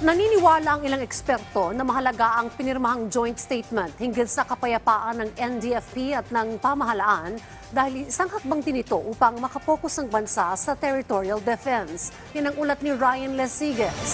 Naniniwala ang ilang eksperto na mahalaga ang pinirmahang joint statement hinggil sa kapayapaan ng NDFP at ng pamahalaan dahil isang hakbang din ito upang makapokus ang bansa sa territorial defense. Yan ang ulat ni Ryan Lesiges.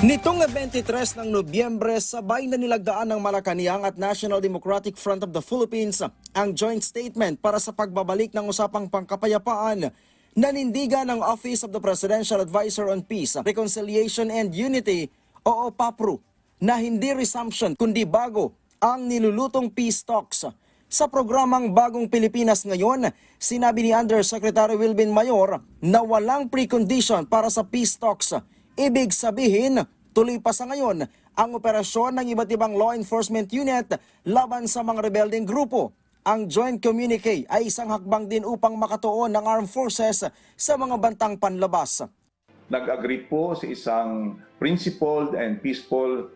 Nitong 23 ng Nobyembre, sabay na nilagdaan ng Malacanang at National Democratic Front of the Philippines ang joint statement para sa pagbabalik ng usapang pangkapayapaan. Nanindigan ng Office of the Presidential Advisor on Peace, Reconciliation and Unity o OPAPRO na hindi resumption kundi bago ang nilulutong peace talks. Sa programang Bagong Pilipinas ngayon, sinabi ni Undersecretary Wilvin Mayor na walang precondition para sa peace talks. Ibig sabihin, tuloy pa sa ngayon ang operasyon ng iba't ibang law enforcement unit laban sa mga rebelding grupo. Ang joint communique ay isang hakbang din upang makatuon ng armed forces sa mga bantang panlabas. nag-agree po sa isang principled and peaceful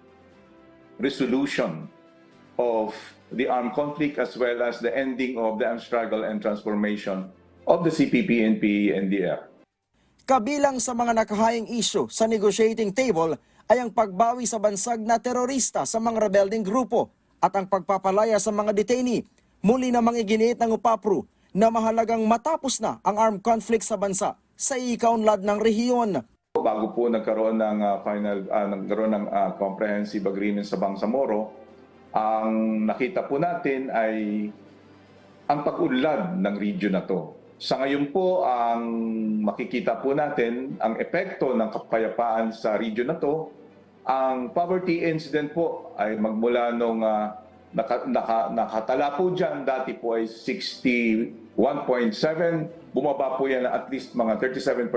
resolution of the armed conflict as well as the ending of the armed struggle and transformation of the CPP and PENDF. Kabilang sa mga nakahayang issue sa negotiating table ay ang pagbawi sa bansag na terorista sa mga rebelding grupo at ang pagpapalaya sa mga detainee. Muli namang iginiit ng UPAPRO na mahalagang matapos na ang armed conflict sa bansa sa ikaunlad ng rehiyon. Bago po nagkaroon ng ah, final ah, nagkaroon ng ah, comprehensive agreement sa Bangsamoro, ang nakita po natin ay ang pag-unlad ng region na to. Sa ngayon po, ang makikita po natin, ang epekto ng kapayapaan sa region na to, ang poverty incident po ay magmula nung ah, naka, naka, nakatala po dyan, dati po ay 61.7, bumaba po yan at least mga 37%.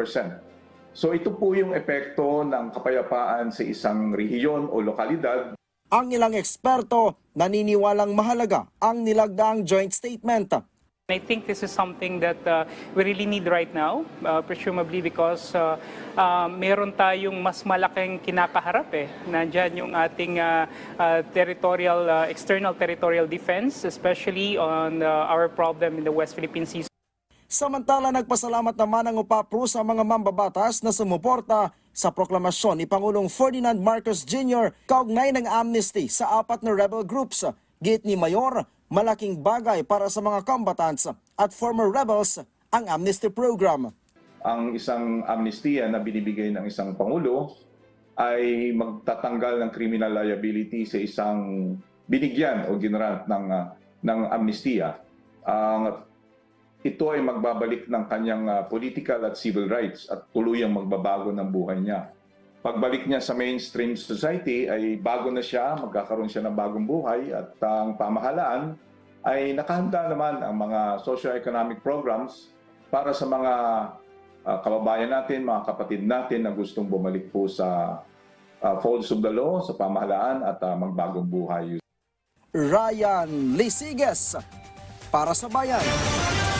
So ito po yung epekto ng kapayapaan sa isang rehiyon o lokalidad Ang ilang eksperto naniniwalang mahalaga ang nilagdaang joint statement. I think this is something that uh, we really need right now, uh, presumably because uh, uh, meron tayong mas malaking kinakaharap eh. Nandyan yung ating uh, uh, territorial, uh, external territorial defense, especially on uh, our problem in the West Philippine Sea. Samantala nagpasalamat naman ang UPAPRO sa mga mambabatas na sumuporta sa proklamasyon ni Pangulong Ferdinand Marcos Jr. kaugnay ng amnesty sa apat na rebel groups. Git ni Mayor, malaking bagay para sa mga combatants at former rebels ang amnesty program. ang isang amnestia na binibigay ng isang pangulo ay magtatanggal ng criminal liability sa isang binigyan o ginrant ng ah, ng amnestia. Ang ito ay magbabalik ng kanyang ah, political at civil rights at tuluyang magbabago ng buhay niya. Pagbalik niya sa mainstream society ay bago na siya, magkakaroon siya ng bagong buhay at ang pamahalaan ay nakahanda naman ang mga socio-economic programs para sa mga ah, kababayan natin, mga kapatid natin na gustong bumalik po sa ah, folds of the law, sa pamahalaan at ah, magbagong buhay. Ryan Lisiges para sa bayan.